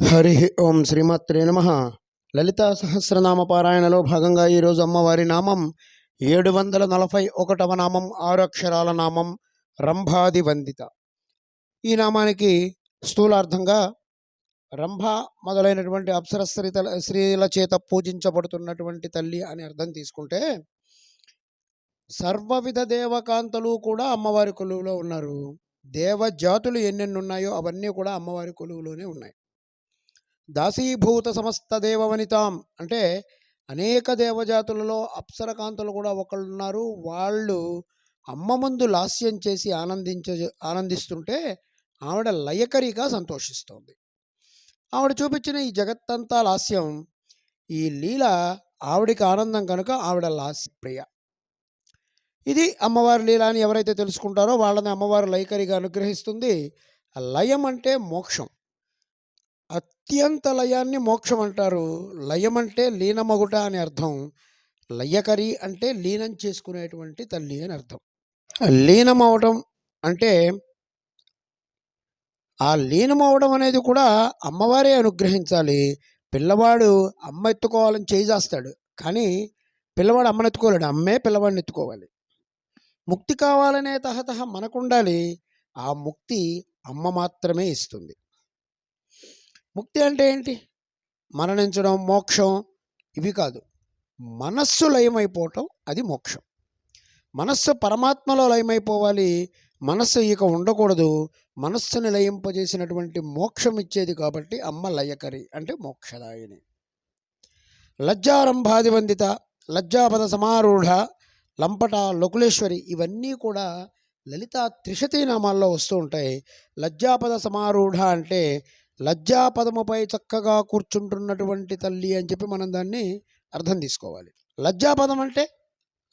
హరి ఓం శ్రీమాత్రే నమ. లలితా సహస్రనామ పారాయణలో భాగంగా ఈరోజు అమ్మవారి నామం ఏడు వందల నలభై ఒకటవ నామం ఆరు అక్షరాల నామం రంభాది వందిత. ఈ నామానికి స్థూలార్థంగా రంభ మొదలైనటువంటి అప్సర తల- స్త్రీల చేత పూజించబడుతున్నటువంటి తల్లి అని అర్థం తీసుకుంటే సర్వవిధ దేవకాంతలు కూడా అమ్మవారి కొలువులో ఉన్నారు. దేవజాతులు ఎన్నెన్నున్నాయో అవన్నీ కూడా అమ్మవారి కొలువులోనే ఉన్నాయి. దాసీభూత సమస్త దేవవనితాం అంటే అనేక దేవజాతులలో అప్సరకాంతలు కూడా ఒకళ్ళు ఉన్నారు వాళ్ళు అమ్మ మందు లాస్యం చేసి ఆనందించ ఆనందిస్తుంటే ఆవిడ లయకరిగా సంతోషిస్తోంది. ఆవిడ చూపించిన ఈ జగత్తంతా లాస్యం ఈ లీల ఆవిడికి ఆనందం కనుక ఆవిడ లాస్యప్రియ ఇది అమ్మవారి లీల అని ఎవరైతే తెలుసుకుంటారో వాళ్ళని అమ్మవారు లయకరిగా అనుగ్రహిస్తుంది. లయం అంటే మోక్షం. అత్యంత లయాన్ని మోక్షం అంటారు. లయం అంటే లీనమగుట అని అర్థం. లయకరి అంటే లీనం చేసుకునేటువంటి తల్లి అని అర్థం. లీనమవడం అంటే ఆ లీనమవడం అనేది కూడా అమ్మవారే అనుగ్రహించాలి. పిల్లవాడు అమ్మ ఎత్తుకోవాలని చేయి కానీ పిల్లవాడు అమ్మని ఎత్తుకోలేడు. అమ్మే పిల్లవాడిని ఎత్తుకోవాలి. ముక్తి కావాలనే తహతహ మనకుండాలి. ఆ ముక్తి అమ్మ మాత్రమే ఇస్తుంది. ముక్తి అంటే ఏంటి? మరణించడం మోక్షం ఇవి కాదు. మనస్సు లయమైపోవటం అది మోక్షం. మనస్సు పరమాత్మలో లయమైపోవాలి మనస్సు ఇక ఉండకూడదు. మనస్సుని లయింపజేసినటువంటి మోక్షం ఇచ్చేది కాబట్టి అమ్మ లయకరి అంటే మోక్షదాయిని. లజ్జారంభాదివందిత లజ్జాపద సమారూఢ లంపట లకులేశ్వరి ఇవన్నీ కూడా లలిత త్రిశతీ నామాల్లో వస్తూ ఉంటాయి. లజ్జాపద సమారూఢ అంటే లజ్జాపదముపై చక్కగా కూర్చుంటున్నటువంటి తల్లి అని చెప్పి మనం దాన్ని అర్థం తీసుకోవాలి. లజ్జాపదం అంటే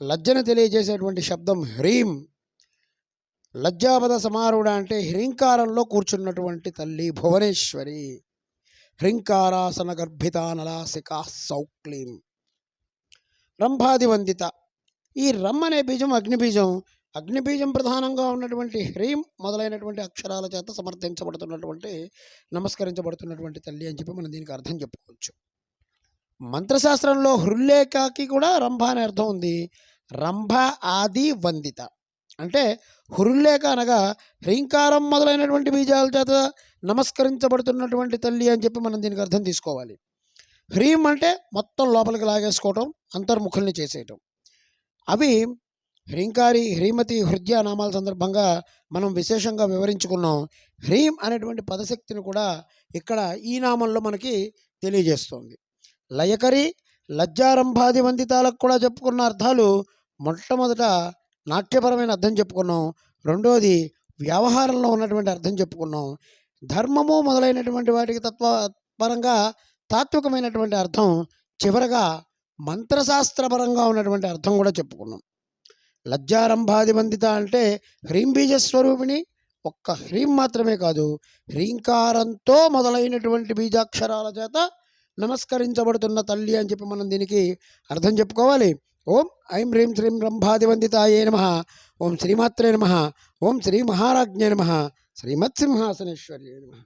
లజ్జను తెలియజేసేటువంటి శబ్దం హ్రీం. లజ్జాపద సమారూఢ అంటే హ్రీంకారంలో కూర్చున్నటువంటి తల్లి భువనేశ్వరి. హ్రీంకారాసన గర్భితానలాసికా సౌక్లీం. రంభాదివందిత ఈ రమ్ అనే బీజం అగ్నిబీజం అగ్నిబీజం ప్రధానంగా ఉన్నటువంటి హ్రీం మొదలైనటువంటి అక్షరాల చేత సమర్థించబడుతున్నటువంటి నమస్కరించబడుతున్నటువంటి తల్లి అని చెప్పి మనం దీనికి అర్థం చెప్పుకోవచ్చు. మంత్రశాస్త్రంలో హృల్లేఖకి కూడా రంభ అనే అర్థం ఉంది. రంభ ఆది వందిత. అంటే హృల్లేఖ అనగా హ్రీంకారం మొదలైనటువంటి బీజాల చేత నమస్కరించబడుతున్నటువంటి తల్లి అని చెప్పి మనం దీనికి అర్థం తీసుకోవాలి. హ్రీం అంటే మొత్తం లోపలికి లాగేసుకోవటం అంతర్ముఖుల్ని చేసేయటం. అవి హ్రీంకారి హ్రీమతి హృదయ నామాల సందర్భంగా మనం విశేషంగా వివరించుకున్నాం. హ్రీం అనేటువంటి పదశక్తిని కూడా ఇక్కడ ఈ నామంలో మనకి తెలియజేస్తోంది. లయకరి లజ్జారంభాది వందితాలకు కూడా చెప్పుకున్న అర్థాలు మొట్టమొదట నాట్యపరమైన అర్థం చెప్పుకున్నాం. రెండోది వ్యవహారంలో ఉన్నటువంటి అర్థం చెప్పుకున్నాం. ధర్మము మొదలైనటువంటి వాటికి తత్వ పరంగా తాత్వికమైనటువంటి అర్థం చివరగా మంత్రశాస్త్రపరంగా ఉన్నటువంటి అర్థం కూడా చెప్పుకున్నాం. లజ్జారంభాది వందిత అంటే హ్రీంబీజ స్వరూపిణి ఒక్క హ్రీం మాత్రమే కాదు హ్రీంకారంతో మొదలైనటువంటి బీజాక్షరాల చేత నమస్కరించబడుతున్న తల్లి అని చెప్పి మనం దీనికి అర్థం చెప్పుకోవాలి. ఓం ఐం హ్రీం శ్రీం రంభాది వందితాయే నమ. ఓం శ్రీమాత్రే నమ. ఓం శ్రీ మహారాజ్ఞే నమ. శ్రీమత్సింహాసనేశ్వర్యే నమ.